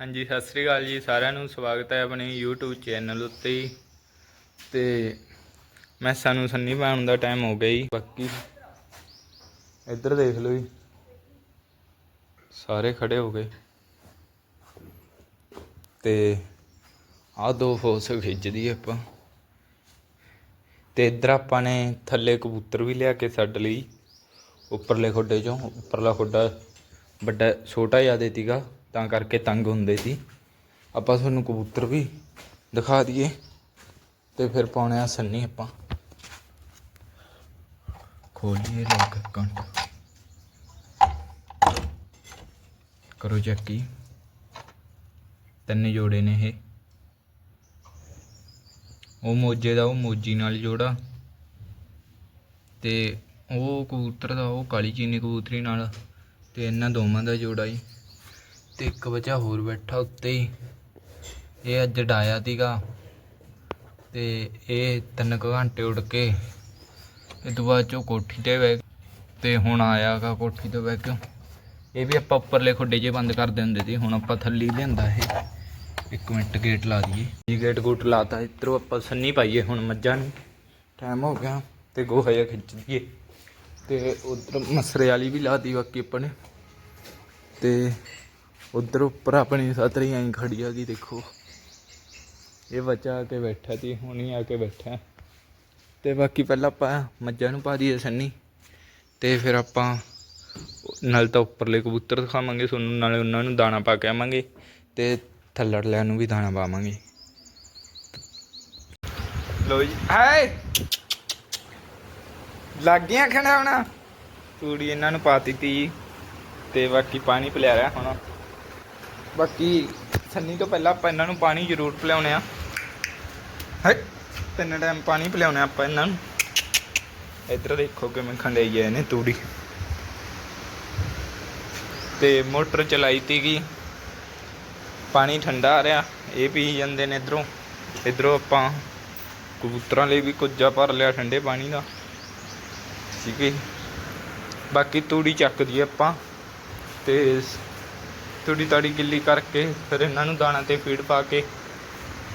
ਹਾਂਜੀ, ਸਤਿ ਸ੍ਰੀ ਅਕਾਲ ਜੀ, ਸਾਰਿਆਂ ਨੂੰ ਸਵਾਗਤ ਹੈ ਆਪਣੇ YouTube ਚੈਨਲ ਉੱਤੇ ਹੀ। ਤੇ ਮੈਂ ਸਾਨੂੰ ਸੰਨੀ ਪਾਉਣ ਦਾ ਟਾਈਮ ਹੋ ਗਿਆ ਜੀ, ਬਾਕੀ ਇੱਧਰ ਦੇਖ ਲਓ ਜੀ। ਸਾਰੇ ਖੜੇ ਹੋ ਗਏ। ਤੇ ਆਹ ਦੋ ਫੋਸ ਖਿੱਚਦੀ ਆਪਾਂ। ਤੇ ਇੱਧਰ ਆਪਾਂ ਨੇ ਥੱਲੇ ਕਬੂਤਰ ਵੀ ਲਿਆ ਕੇ ਛੱਡ ਲਈ। ਉੱਪਰਲੇ ਖੋਡੇ ਚੋਂ, ਉੱਪਰਲਾ ਖੋਡਾ ਵੱਡਾ, ਛੋਟਾ ਜ਼ਿਆਦਾ ਤੀਗਾ ਤਾਂ ਕਰਕੇ ਤੰਗ ਹੁੰਦੇ ਸੀ। ਆਪਾਂ ਤੁਹਾਨੂੰ ਕਬੂਤਰ ਵੀ ਦਿਖਾ ਦਈਏ ਤੇ ਫਿਰ ਪਾਉਣੇ ਆ ਸੰਨੀ ਆਪਾਂ। ਖੋਲੀਏ ਲੋਕ ਅਕਾਊਂਟ ਕਰੋ ਚੈੱਕੀ ਤਿੰਨ ਜੋੜੇ ਨੇ ਇਹ। ਉਹ ਮੋਜੇ ਦਾ, ਉਹ ਮੋਜੀ ਨਾਲ ਜੋੜਾ। ਤੇ ਉਹ ਕਬੂਤਰ ਦਾ, ਉਹ ਕਾਲੀ ਚੀਨੀ ਕਬੂਤਰੀ ਨਾਲ। ਤੇ ਇਹਨਾਂ ਦੋਵਾਂ ਦਾ ਜੋੜਾ ਹੀ ਤੇ ਇੱਕ ਬੱਚਾ ਹੋਰ ਬੈਠਾ ਉੱਤੇ ਹੀ। ਇਹ ਅੱਜ ਡਾਇਆ ਤੀਗਾ ਤੇ ਇਹ ਤਿੰਨ ਕੁ ਘੰਟੇ ਉੱਡ ਕੇ ਇਹ ਤੋਂ ਬਾਅਦ ਚੋਂ ਕੋਠੀ ਤੇ ਬਹਿ ਤੇ ਹੁਣ ਆਇਆਗਾ ਕੋਠੀ ਤੋਂ ਬਹਿ ਕੇ। ਇਹ ਵੀ ਆਪਾਂ ਉੱਪਰਲੇ ਖੁੱਡੇ 'ਚ ਬੰਦ ਕਰ ਦਿੰਦੇ ਸੀ, ਹੁਣ ਆਪਾਂ ਥੱਲੇ ਲਿਆਂਦਾ ਇਹ। ਇੱਕ ਮਿੰਟ ਗੇਟ ਲਾ ਦਈਏ। ਜੀ, ਗੇਟ ਗੂਟ ਲਾਤਾ ਇੱਧਰੋਂ ਆਪਾਂ ਸੰਨੀ ਪਾਈਏ ਹੁਣ ਮੱਝਾਂ ਨੂੰ। ਟਾਈਮ ਹੋ ਗਿਆ ਤੇ ਗੋਹਾ ਜਿਹਾ ਖਿੱਚ ਦਈਏ। ਤੇ ਉਧਰ ਮਸਰੇ ਵਾਲੀ ਵੀ ਲਾਤੀ ਬਾਕੀ ਆਪਾਂ ਨੇ। ਤੇ ਉਧਰ ਉੱਪਰ ਆਪਣੀ ਸਤਰੀ ਐਂ ਖੜੀ ਆ ਗਈ ਦੇਖੋ। ਇਹ ਬੱਚਾ ਆ ਕੇ ਬੈਠਾ ਸੀ ਹੁਣੀ ਆ ਕੇ ਬੈਠਾ। ਤੇ ਬਾਕੀ ਪਹਿਲਾਂ ਆਪਾਂ ਮੱਝਾਂ ਨੂੰ ਪਾ ਦਈਏ ਸੰਨੀ। ਤੇ ਫਿਰ ਆਪਾਂ ਨਾਲ ਤਾਂ ਉੱਪਰਲੇ ਕਬੂਤਰ ਦਿਖਾਵਾਂਗੇ ਤੁਹਾਨੂੰ ਨਾਲੇ ਉਹਨਾਂ ਨੂੰ ਦਾਣਾ ਪਾ ਕੇ ਆਵਾਂਗੇ ਤੇ ਥੱਲੜਲਿਆਂ ਨੂੰ ਵੀ ਦਾਣਾ ਪਾਵਾਂਗੇ। ਲੋ ਜੀ। ਹਾਏ! ਲੱਗ ਗਿਆ ਖੜਾ ਹੋਣਾ। ਤੂੜੀ ਇਹਨਾਂ ਨੂੰ ਪਾ ਦਿੱਤੀ ਜੀ। ਤੇ ਬਾਕੀ ਪਾਣੀ ਪਿਲਾ ਰਿਹਾ ਹੁਣ। ਬਾਕੀ ਸੰਨੀ ਤੋਂ ਪਹਿਲਾਂ ਆਪਾਂ ਇਹਨਾਂ ਨੂੰ ਪਾਣੀ ਜ਼ਰੂਰ ਪਿਲਾਉਣੇ ਆ। ਹੈ ਤਿੰਨ ਟਾਈਮ ਪਾਣੀ ਪਿਲਾਉਣੇ ਆਪਾਂ ਇਹਨਾਂ ਨੂੰ। ਇੱਧਰ ਦੇਖੋ ਕਿਵੇਂ ਖੰਡਾਈ ਗਏ ਨੇ ਤੂੜੀ। ਤੇ ਮੋਟਰ ਚਲਾਈ ਤੀਗੀ ਪਾਣੀ ਠੰਡਾ ਆ ਰਿਹਾ, ਇਹ ਪੀ ਜਾਂਦੇ ਨੇ ਇਧਰੋਂ। ਇਧਰੋਂ ਆਪਾਂ ਕਬੂਤਰਾਂ ਲਈ ਵੀ ਕੁੱਜਾ ਭਰ ਲਿਆ ਠੰਡੇ ਪਾਣੀ ਦਾ। ਠੀਕ ਹੈ ਬਾਕੀ ਤੂੜੀ ਚੱਕ ਦਈਏ ਆਪਾਂ। ਤੇ ਤੂੜੀ ਤਾੜੀ ਗਿੱਲੀ ਕਰਕੇ ਫਿਰ ਇਹਨਾਂ ਨੂੰ ਦਾਣਾ ਤੇ ਫੀਡ ਪਾ ਕੇ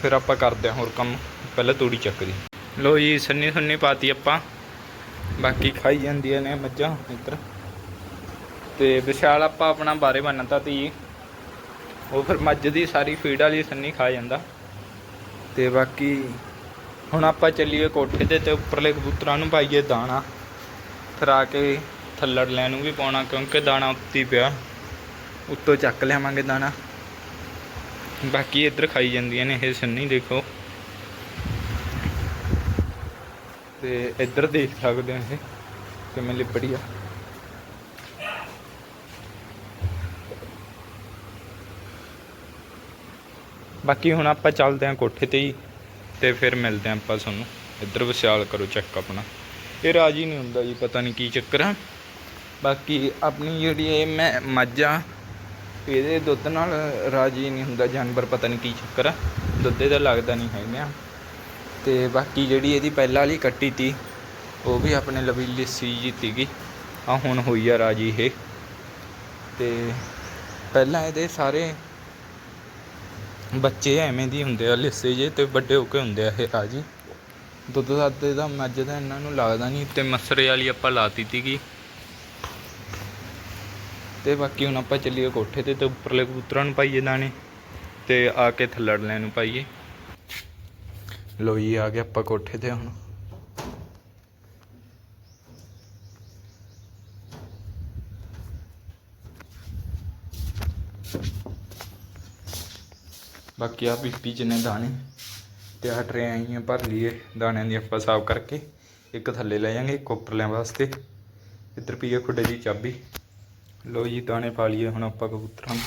ਫਿਰ ਆਪਾਂ ਕਰਦੇ ਹਾਂ ਹੋਰ ਕੰਮ। ਪਹਿਲਾਂ ਤੂੜੀ ਚੱਕਦੀ। ਲੋ ਜੀ, ਸੰਨੀ ਸੁੰਨੀ ਪਾਤੀ ਆਪਾਂ। ਬਾਕੀ ਖਾਈ ਜਾਂਦੀਆਂ ਨੇ ਮੱਝਾਂ ਇੱਧਰ। ਤੇ ਵਿਸ਼ਾਲ ਆਪਾਂ ਆਪਣਾ ਬਾਰੇ ਬੰਨਤਾ ਤੀ। ਉਹ ਫਿਰ ਮੱਝ ਦੀ ਸਾਰੀ ਫੀਡ ਵਾਲੀ ਸੰਨੀ ਖਾ ਜਾਂਦਾ। ਤੇ ਬਾਕੀ ਹੁਣ ਆਪਾਂ ਚੱਲੀਏ ਕੋਠੇ ਤੇ ਤੇ ਉੱਪਰਲੇ ਕਬੂਤਰਾਂ ਨੂੰ ਪਾਈਏ ਦਾਣਾ। ਫਿਰ ਆ ਕੇ ਥੱਲੜ ਲੈਣ ਨੂੰ ਵੀ ਪਾਉਣਾ, ਕਿਉਂਕਿ ਦਾਣਾ ਉੱਤੀ ਪਿਆ। ਉੱਤੋਂ ਚੱਕ ਲਿਆਵਾਂਗੇ ਦਾਣਾ। ਬਾਕੀ ਇੱਧਰ ਖਾਈ ਜਾਂਦੀਆਂ ਨੇ, ਇਹ ਸੰਨੀ ਦੇਖੋ। ਤੇ ਇੱਧਰ ਦੇਖ ਸਕਦੇ ਹੋ ਇਹ, ਕਿਵੇਂ ਲਿਪੜੀ ਆ। ਬਾਕੀ ਹੁਣ ਆਪਾਂ ਚੱਲਦੇ ਹਾਂ ਕੋਠੇ ਤੇ ਹੀ, ਤੇ ਫਿਰ ਮਿਲਦੇ ਹਾਂ ਆਪਾਂ ਤੁਹਾਨੂੰ। ਇੱਧਰ ਵਿਸ਼ਾਲ ਕਰੋ ਚੈੱਕ ਆਪਣਾ। ਇਹ ਰਾਜੀ ਨਹੀਂ ਹੁੰਦਾ ਜੀ, ਪਤਾ ਨਹੀਂ ਕੀ ਚੱਕਰ ਆ। ਬਾਕੀ ਆਪਣੀ ਜਿਹੜੀ ਇਹ ਮੈਂ ਮੱਝਾਂ ਇਹਦੇ ਦੁੱਧ ਨਾਲ ਰਾਜੀ ਨਹੀਂ ਹੁੰਦਾ ਜਾਨਵਰ, ਪਤਾ ਨਹੀਂ ਕੀ ਚੱਕਰ ਆ। ਦੁੱਧ ਇਹਦਾ ਲੱਗਦਾ ਨਹੀਂ ਹੈਗਾ ਤੇ ਬਾਕੀ ਜਿਹੜੀ ਇਹਦੀ ਪਹਿਲਾਂ ਵਾਲੀ ਕੱਟੀ ਤੀ, ਉਹ ਵੀ ਆਪਣੇ ਲਵੀ ਲਿੱਸੀ ਜੀ ਤੀਗੀ ਆ ਹੁਣ ਹੋਈ ਆ ਰਾਜੀ ਇਹ। ਤੇ ਪਹਿਲਾਂ ਇਹਦੇ ਸਾਰੇ ਬੱਚੇ ਐਵੇਂ ਦੀ ਹੁੰਦੇ ਆ, ਲਿੱਸੇ ਜੇ ਤੇ ਵੱਡੇ ਹੋ ਕੇ ਹੁੰਦੇ ਆ ਇਹ ਰਾਜੀ। ਦੁੱਧ ਦੱਧ ਦਾ ਮੱਝ ਦਾ ਇਹਨਾਂ ਨੂੰ ਲੱਗਦਾ ਨਹੀਂ, ਤੇ ਮਸਰੇ ਵਾਲੀ ਆਪਾਂ ਲਾਤੀ ਤੀਗੀ ਤੇ ਬਾਕੀ ਹੁਣ ਆਪਾਂ ਚੱਲੀਏ ਕੋਠੇ ਤੇ ਤੇ ਉੱਪਰਲੇ ਕਬੂਤਰਾਂ ਨੂੰ ਪਾਈਏ ਦਾਣੇ ਤੇ ਆ ਕੇ ਥੱਲੜਲਿਆਂ ਨੂੰ ਪਾਈਏ। ਲੋ ਜੀ, ਆ ਗਏ ਆਪਾਂ ਕੋਠੇ ਤੇ ਹੁਣ। ਬਾਕੀ ਆ ਪੀਪੀ ਚ ਨੇ ਦਾਣੇ ਤੇ ਆ ਟਰੇ ਆਈਆਂ ਭਰ ਲਈਏ। ਦਾਣਿਆਂ ਦੀ ਆਪਾਂ ਸਾਫ਼ ਕਰਕੇ ਇੱਕ ਥੱਲੇ ਲੈ ਜਾਾਂਗੇ, ਇੱਕ ਉੱਪਰਲਿਆਂ ਵਾਸਤੇ। ਇੱਧਰ ਪੀਏ ਖੁੱਡੇ ਦੀ ਚਾਬੀ। ਲੋ ਜੀ, ਦਾਣੇ ਪਾ ਲਈਏ ਹੁਣ ਆਪਾਂ ਕਬੂਤਰਾਂ ਨੂੰ।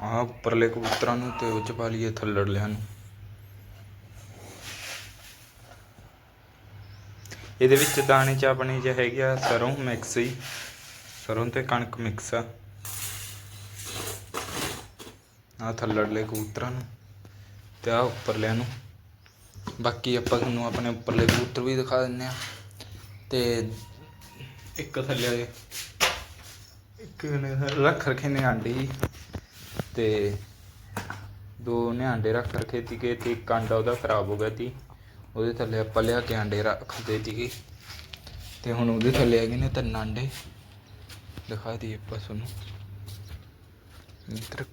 ਆਹ ਉੱਪਰਲੇ ਕਬੂਤਰਾਂ ਨੂੰ ਤੇ ਉਹ ਚ ਪਾ ਲਈਏ ਥੱਲੜ ਲਿਆਂ ਨੂੰ। ਇਹਦੇ ਵਿੱਚ ਦਾਣੇ ਚ ਆਪਣੇ ਚ ਹੈਗੇ ਆ ਸਰੋਂ ਮਿਕਸ ਹੀ। ਸਰੋਂ ਤੇ ਕਣਕ ਮਿਕਸ ਆ। ਆ ਥੱਲੜਲੇ ਕਬੂਤਰਾਂ ਨੂੰ ਤੇ ਆ ਉੱਪਰਲਿਆਂ ਨੂੰ। ਬਾਕੀ ਆਪਾਂ ਤੁਹਾਨੂੰ ਆਪਣੇ ਉੱਪਰਲੇ ਕਬੂਤਰ ਵੀ ਦਿਖਾ ਦਿੰਨੇ ਆ ਤੇ ਇੱਕ ਥੱਲੇ ਇੱਕ ਨੇ ਰੱਖ ਰਖੇ ਨੇ ਆਂਡੇ ਜੀ। ਤੇ ਦੋ ਨੇ ਆਂਡੇ ਰੱਖ ਰਖੇ ਸੀਗੇ ਤੇ ਇੱਕ ਆਂਡਾ ਉਹਦਾ ਖਰਾਬ ਹੋ ਗਿਆ ਸੀ। ਉਹਦੇ ਥੱਲੇ ਆਪਾਂ ਲਿਆ ਕੇ ਆਂਡੇ ਰੱਖਦੇ ਸੀਗੇ। ਤੇ ਹੁਣ ਉਹਦੇ ਥੱਲੇ ਹੈਗੇ ਨੇ ਤਿੰਨ ਆਂਡੇ। ਦਿਖਾ ਦਈਏ ਆਪਾਂ ਤੁਹਾਨੂੰ। ਮਿੱਤਰ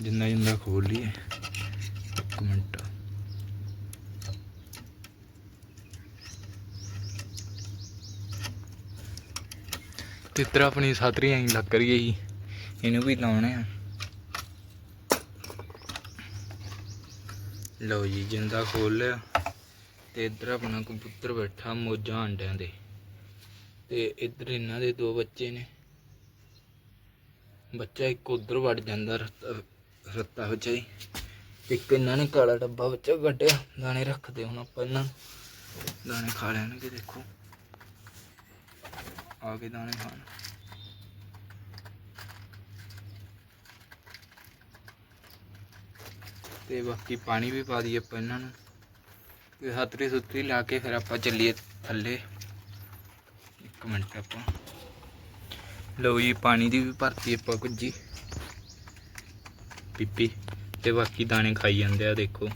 ਜਿੰਨਾ ਜਿੰਨਾ ਖੋਲ ਲਈਏ। ਇੱਕ ਮਿੰਟ। ਤੇ ਆਪਣੀ ਸਾਤਰੀ ਐਂ ਲੱਗ ਰਹੀ ਹੈ ਜੀ। ਇਹਨੂੰ ਵੀ ਲਾਉਣੇ ਆ। ਲਓ ਜੀ, ਜਿੰਦਾ ਖੋਲ ਲਿਆ। ਤੇ ਇੱਧਰ ਆਪਣਾ ਕਬੂਤਰ ਬੈਠਾ ਮੋਜਾਂ ਅੰਡਿਆਂ ਦੇ। ਤੇ ਇੱਧਰ ਇਹਨਾਂ ਦੇ ਦੋ ਬੱਚੇ ਨੇ। ਬੱਚਾ ਇੱਕ ਉਧਰ ਵੜ ਜਾਂਦਾ ਰੱਤਾ ਰੱਤਾ ਵਿੱਚ ਹੀ ਇੱਕ ਇਹਨਾਂ ਨੇ ਕਾਲਾ ਡੱਬਾ ਵਿੱਚ ਕੱਢਿਆ। ਦਾਣੇ ਰੱਖਦੇ ਹੁਣ ਆਪਾਂ ਇਹਨਾਂ ਨੂੰ। ਦਾਣੇ ਖਾ ਲੈਣਗੇ, ਦੇਖੋ। ਆ ਕੇ ਦਾਣੇ ਖਾਣ। ਤੇ ਬਾਕੀ ਪਾਣੀ ਵੀ ਪਾ ਦਈਏ ਆਪਾਂ ਇਹਨਾਂ ਨੂੰ। ਤੇ ਹੱਥਰੀ ਸੁੱਤਰੀ ਲਾ ਕੇ ਫਿਰ ਆਪਾਂ ਚੱਲੀਏ ਥੱਲੇ। ਇੱਕ ਮਿੰਟ ਆਪਾਂ। ਲਓ ਜੀ, ਪਾਣੀ ਦੀ ਵੀ ਭਰਤੀ ਆਪਾਂ ਕੁੱਜੀ ਪੀਪੀ ਤੇ ਬਾਕੀ ਦਾਣੇ ਖਾਈ ਜਾਂਦੇ ਆ, ਦੇਖੋ।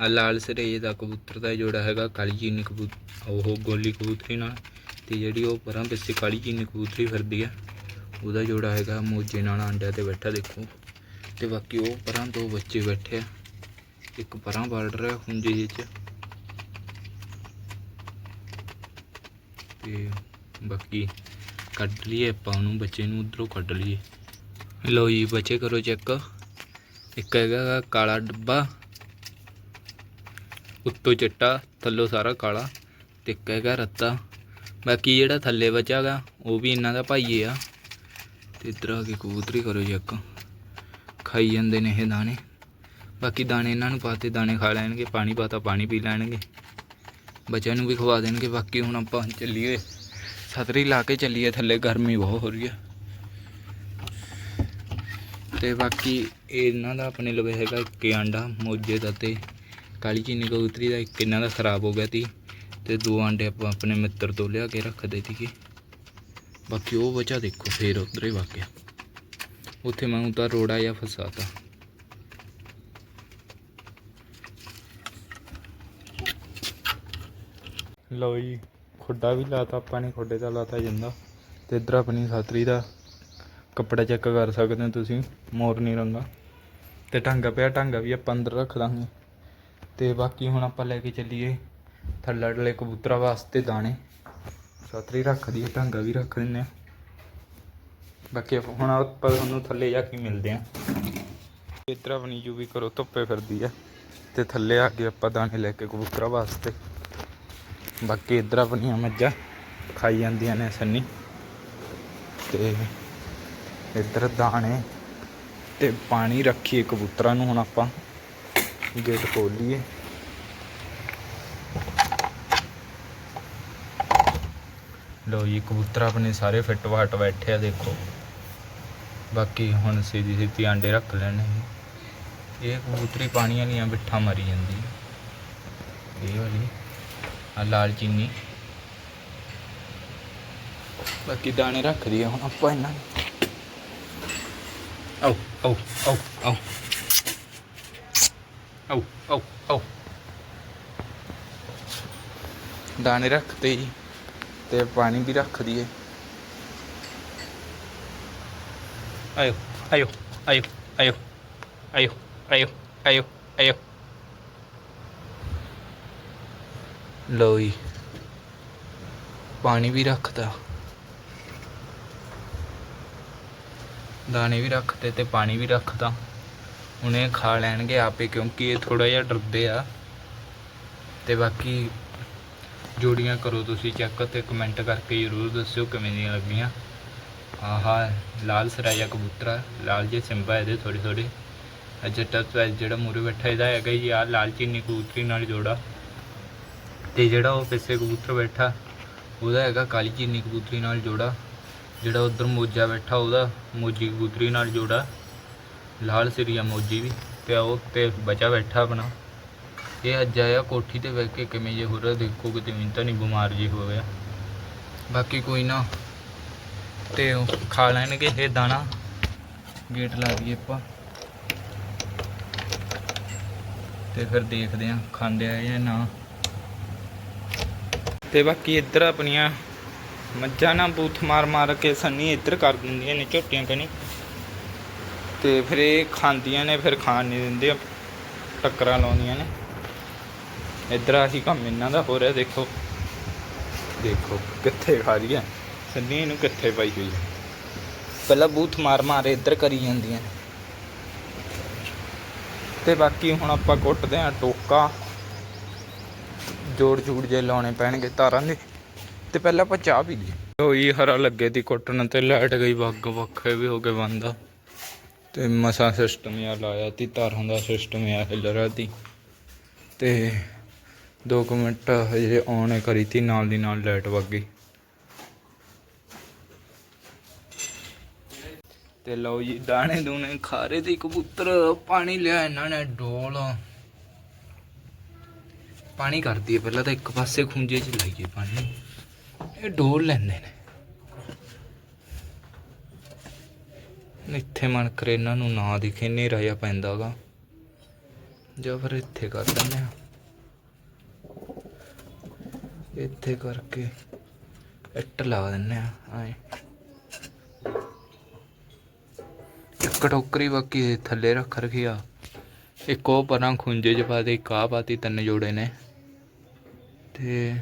ਆ ਲਾਲ ਸਰੇਜ ਦਾ ਕਬੂਤਰ ਦਾ ਜੋੜਾ ਹੈਗਾ, ਕਾਲੀ ਚੀਨੀ ਕਬੂਤਰ ਉਹ ਗੋਲੀ ਕਬੂਤਰੀ ਨਾਲ, ਤੇ ਜਿਹੜੀ ਉਹ ਪਰਾਂ ਪਿੱਛੇ ਕਾਲੀ ਚੀਨੀ ਕਬੂਤਰੀ ਫਿਰਦੀ ਆ, ਉਹਦਾ ਜੋੜਾ ਹੈਗਾ ਮੋਜੇ ਨਾਲ ਆਂਡਿਆਂ ਤੇ ਬੈਠਾ, ਦੇਖੋ। ਤੇ ਬਾਕੀ ਉਹ ਪਰਾਂ ਦੋ ਬੱਚੇ ਬੈਠੇ ਆ, ਇੱਕ ਪਰਾਂ ਬਾਰਡਰ ਹੈ ਖੁੰਝੇ ਜਿਹੇ ਚ। ਤੇ ਬਾਕੀ ਕੱਢ ਲਈਏ ਆਪਾਂ ਉਹਨੂੰ, ਬੱਚੇ ਨੂੰ ਉਧਰੋਂ ਕੱਢ ਲਈਏ। ਲਓ ਜੀ, ਬੱਚੇ ਕਰੋ ਚੈੱਕ ਇੱਕ ਹੈਗਾ ਕਾਲਾ ਡੱਬਾ, ਉੱਤੋਂ ਚਿੱਟਾ, ਥੱਲੋਂ ਸਾਰਾ ਕਾਲਾ ਤੇ ਇੱਕ ਹੈਗਾ ਰੱਤਾ। ਬਾਕੀ ਜਿਹੜਾ ਥੱਲੇ ਬਚਾ ਗਾ ਉਹ ਵੀ ਇਹਨਾਂ ਦਾ ਭਾਈਏ ਆ। ਤੇ ਇੱਧਰ ਆ ਕੇ ਕਬੂਤਰੀ ਕਰੋ ਚੈੱਕ ਖਾਈ ਜਾਂਦੇ ਨੇ ਇਹ ਦਾਣੇ। ਬਾਕੀ ਦਾਣੇ ਇਹਨਾਂ ਨੂੰ ਪਾਤੇ, ਦਾਣੇ ਖਾ ਲੈਣਗੇ, ਪਾਣੀ ਪਾਤਾ, ਪਾਣੀ ਪੀ ਲੈਣਗੇ। ਬੱਚਿਆਂ ਨੂੰ ਵੀ ਖਵਾ ਦੇਣਗੇ। ਬਾਕੀ ਹੁਣ ਆਪਾਂ ਚੱਲੀਏ। ਛਤਰੀ ਲਾ ਕੇ ਚੱਲੀਏ ਥੱਲੇ, ਗਰਮੀ ਬਹੁਤ ਹੋ ਰਹੀ ਹੈ ਤੇ ਬਾਕੀ ਇਹਨਾਂ ਦਾ ਆਪਣੇ ਲਵੇ ਹੈਗਾ ਇੱਕ ਆਂਡਾ, ਮੋਜੇ ਦਾ ਤੇ ਕਾਲੀ ਚੀਨੀ ਕਬੂਤਰੀ ਦਾ ਇੱਕ ਇਹਨਾਂ ਦਾ ਖਰਾਬ ਹੋ ਗਿਆ ਸੀ ਤੇ ਦੋ ਆਂਡੇ ਆਪਾਂ ਆਪਣੇ ਮਿੱਤਰ ਤੋਂ ਲਿਆ ਕੇ ਰੱਖਦੇ ਸੀਗੇ। ਬਾਕੀ ਉਹ ਬਚਾ ਦੇਖੋ, ਫੇਰ ਉਧਰ ਹੀ ਵਾਕਿਆ ਉੱਥੇ ਮੈਂ ਤਾਂ ਰੋੜਾ ਜਾਂ ਫਸਾਤਾ। ਲਓ ਜੀ, ਖੁੱਡਾ ਵੀ ਲਾਤਾ ਆਪਾਂ ਨੇ, ਖੁੱਡੇ ਦਾ ਲਾਤਾ ਜਾਂਦਾ। ਤੇ ਇੱਧਰ ਆਪਣੀ ਸਾਤਰੀ ਦਾ ਕੱਪੜਾ ਚੈੱਕ ਕਰ ਸਕਦੇ ਹੋ ਤੁਸੀਂ ਮੋਰਨੀ ਰੰਗਾ। ਤੇ ਟਾਂਗਾ ਪਿਆ ਟਾਂਗਾ ਵੀ ਆਪਾਂ ਅੰਦਰ ਰੱਖ ਦਾਂਗੇ। ਤੇ ਬਾਕੀ ਹੁਣ ਆਪਾਂ ਲੈ ਕੇ ਚੱਲੀਏ ਥੱਲੜਲੇ ਕਬੂਤਰਾਂ ਵਾਸਤੇ ਦਾਣੇ। ਸਾਤਰੀ ਰੱਖ ਦਈਏ ਟਾਂਗਾ ਵੀ ਰੱਖ ਦਿੰਨੇ ਆ ਬਾਕੀ ਆਪਾਂ- ਹੁਣ ਆਪਾਂ ਤੁਹਾਨੂੰ ਥੱਲੇ ਜਾ ਕੇ ਮਿਲਦੇ ਆ ਇੱਧਰ ਆਪਣੀ ਯੂ ਵੀ ਕਰੋ ਧੁੱਪੇ ਫਿਰਦੀ ਆ। ਤੇ ਥੱਲੇ ਆ ਕੇ ਆਪਾਂ ਦਾਣੇ ਲੈ ਕੇ ਕਬੂਤਰਾਂ ਵਾਸਤੇ। ਬਾਕੀ ਇੱਧਰ ਆਪਣੀਆਂ ਮੱਝਾਂ ਖਾਈ ਜਾਂਦੀਆਂ ਨੇ ਸੰਨੀ। ਤੇ ਇੱਧਰ ਦਾਣੇ ਤੇ ਪਾਣੀ ਰੱਖੀਏ ਕਬੂਤਰਾਂ ਨੂੰ ਹੁਣ ਆਪਾਂ। ਗੇਟ ਖੋਲੀਏ। ਲੋ ਜੀ, ਕਬੂਤਰ ਆਪਣੇ ਸਾਰੇ ਫਿੱਟ ਵਾਟ ਬੈਠੇ ਆ, ਦੇਖੋ। ਬਾਕੀ ਹੁਣ ਸਿੱਧੀ ਸਿੱਧੀ ਆਂਡੇ ਰੱਖ ਲੈਣੇ ਇਹ ਕਬੂਤਰੀ ਪਾਣੀ ਵਾਲੀਆਂ ਬਿੱਠਾ ਮਾਰੀ ਜਾਂਦੀ ਇਹ ਵਾਲੀ ਆ ਲਾਲ ਚੀਨੀ। ਬਾਕੀ ਦਾਣੇ ਰੱਖ ਦਈਏ ਹੁਣ ਆਪਾਂ ਇਹਨਾਂ ਨੂੰ। ਆਓ ਆਓ ਆਓ ਆਓ ਆਓ ਆਓ ਆਓ ਦਾਣੇ ਰੱਖਤੇ ਜੀ ਤੇ ਪਾਣੀ ਵੀ ਰੱਖ ਦਈਏ। ਆਇਓ ਆਇਓ ਆਇਓ ਆਇਓ ਆਇਓ ਆਇਓ ਆਇਓ ਆਇਓ ਜੀ ਪਾਣੀ ਵੀ ਰੱਖਤਾ। ਦਾਣੇ ਵੀ ਰੱਖਤੇ ਤੇ ਪਾਣੀ ਵੀ ਰੱਖਤਾ। ਹੁਣ ਇਹ ਖਾ ਲੈਣਗੇ ਆਪੇ ਕਿਉਂਕਿ ਇਹ ਥੋੜਾ ਜਿਹਾ ਡਰਦੇ ਆ। ਤੇ ਬਾਕੀ ਜੋੜੀਆਂ ਕਰੋ ਤੁਸੀਂ ਚੈੱਕ ਤੇ ਕਮੈਂਟ ਕਰਕੇ ਜ਼ਰੂਰ ਦੱਸਿਓ ਕਿਵੇਂ ਦੀਆਂ ਲੱਗੀਆਂ। ਆਹਾ, ਲਾਲ ਸਰਾਇਆ ਕਬੂਤਰਾ ਲਾਲ ਜੇ ਸਿੰਬਾ ਇਹਦੇ ਥੋੜੇ ਥੋੜੇ ਅਜਟਾ ਜਿਹੜਾ ਮੂਰੇ ਬੈਠਾ ਇਹਦਾ ਹੈਗਾ ਜੀ ਆ ਲਾਲ ਚੀਨੀ ਕਬੂਤਰੀ ਨਾਲ ਜੋੜਾ। ਤੇ ਜਿਹੜਾ ਉਹ ਪਿੱਛੇ ਕਬੂਤਰ ਬੈਠਾ, ਉਹਦਾ ਹੈਗਾ ਕਾਲੀ ਚੀਨੀ ਕਬੂਤਰੀ ਨਾਲ ਜੋੜਾ। ਜਿਹੜਾ ਉਧਰ ਮੋਜਾ ਬੈਠਾ ਉਹਦਾ, ਮੋਜੀ ਕਬੂਤਰੀ ਨਾਲ ਜੋੜਾ। ਲਾਲ ਸਿਰੀਆ ਮੋਜੀ ਵੀ, ਤੇ ਉਹ ਤੇ ਬਚਾ ਬੈਠਾ ਆਪਣਾ। ਇਹ ਅੱਜ ਆਇਆ ਕੋਠੀ ਤੇ ਬਹਿ ਕੇ, ਕਿਵੇਂ ਜੇ ਹੋ ਰਿਹਾ ਦੇਖੋ ਕਿਤੇ ਮੈਨੂੰ ਤਾਂ ਨਹੀਂ ਬਿਮਾਰ ਜੀ ਹੋ ਗਿਆ। ਬਾਕੀ ਕੋਈ ਨਾ, ਤੇ ਖਾ ਲੈਣਗੇ ਇਹ ਦਾਣਾ। ਗੇਟ ਲਾ ਦਈਏ ਆਪਾਂ। ਤੇ ਫਿਰ ਦੇਖਦੇ ਆ ਖਾਂਦੇ ਆ ਜਾਂ ਨਾ। ਤੇ ਬਾਕੀ ਇੱਧਰ ਆਪਣੀਆਂ ਮੱਝਾਂ ਨਾ ਬੂਥ ਮਾਰ ਮਾਰ ਕੇ ਸੰਨੀ ਇੱਧਰ ਕਰ ਦਿੰਦੀਆਂ ਨੇ, ਝੋਟੀਆਂ ਕਨੀ ਤੇ ਫਿਰ ਇਹ ਖਾਂਦੀਆਂ ਨੇ, ਫਿਰ ਖਾਣ ਨਹੀਂ ਦਿੰਦੇ, ਟੱਕਰਾਂ ਲਾਉਂਦੀਆਂ ਨੇ। ਇੱਧਰ ਆਹੀ ਕੰਮ ਇਹਨਾਂ ਦਾ ਹੋ ਰਿਹਾ, ਦੇਖੋ। ਦੇਖੋ, ਕਿੱਥੇ ਖਾ ਰਹੀ ਹੈ ਸੰਨੀ ਇਹਨੂੰ ਕਿੱਥੇ ਪਾਈ ਹੋਈ ਹੈ ਪਹਿਲਾਂ ਬੂਥ ਮਾਰ ਮਾਰ ਇੱਧਰ ਕਰੀ ਜਾਂਦੀਆਂ ਨੇ। ਤੇ ਬਾਕੀ ਹੁਣ ਆਪਾਂ ਕੁੱਟਦੇ ਆ ਟੋਕਾ। ਜੋੜ ਜੂੜ ਜੇ ਲਾਉਣੇ ਪੈਣਗੇ ਤਾਰਾਂ ਦੇ। ਤੇ ਪਹਿਲਾਂ ਆਪਾਂ ਚਾਹ ਪੀ ਲਈ ਹੋਈ ਹਰਾ ਲੱਗੇ ਦੀ ਕੁੱਟਣ ਤੇ ਲਾਈਟ ਗਈ ਵੱਗ ਵੱਖੇ ਵੀ ਹੋ ਕੇ ਬੰਦਾ। ਤੇ ਮਸਾ ਸਿਸਟਮ ਆ ਲਾਇਆ ਤੀ, ਤਾਰਾਂ ਦਾ ਸਿਸਟਮ ਆ ਹਿੱਲ ਤੀ। ਤੇ 2 ਮਿੰਟ ਹਜੇ ਔਨ ਕਰੀ ਤੀ, ਨਾਲ ਦੀ ਨਾਲ ਲਾਈਟ ਵਗ ਗਈ। ਤੇ ਲਓ ਜੀ, ਦਾਣੇ ਦੂਣੇ ਖਾਰੇ ਤੇ ਕਬੂਤਰ, ਪਾਣੀ ਲਿਆ ਇਹਨਾਂ ਨੇ ਡੋਲ। ਪਾਣੀ ਕਰਦੀ ਹੈ, ਪਹਿਲਾਂ ਤਾਂ ਇੱਕ ਪਾਸੇ ਖੁੰਝੇ 'ਚ ਲਾਈਏ ਪਾਣੀ। ਇਹ ਡੋਲ ਲੈਂਦੇ ਨੇ। ਇੱਥੇ ਮਨ ਕਰੇ ਇਹਨਾਂ ਨੂੰ ਨਾ ਦਿਖੇ ਹਨੇਰਾ ਜਿਹਾ ਪੈਂਦਾਗਾ। ਜਾਂ ਫਿਰ ਇੱਥੇ ਕਰ ਦਿੰਦੇ ਆ ਇੱਥੇ ਕਰਕੇ ਇੱਟ ਲਾ ਦਿੰਦੇ ਆ ਆਏ ਇੱਕ ਟੋਕਰੀ ਬਾਕੀ ਥੱਲੇ ਰੱਖ ਰਖੀ ਆ। ਇੱਕ ਉਹ ਪਰਾਂ ਖੁੰਝੇ ਚ ਪਾ ਦੇ, ਇੱਕ ਆਹ ਪਾਤੀ ਤਿੰਨ ਜੋੜੇ ਨੇ। ਤੇ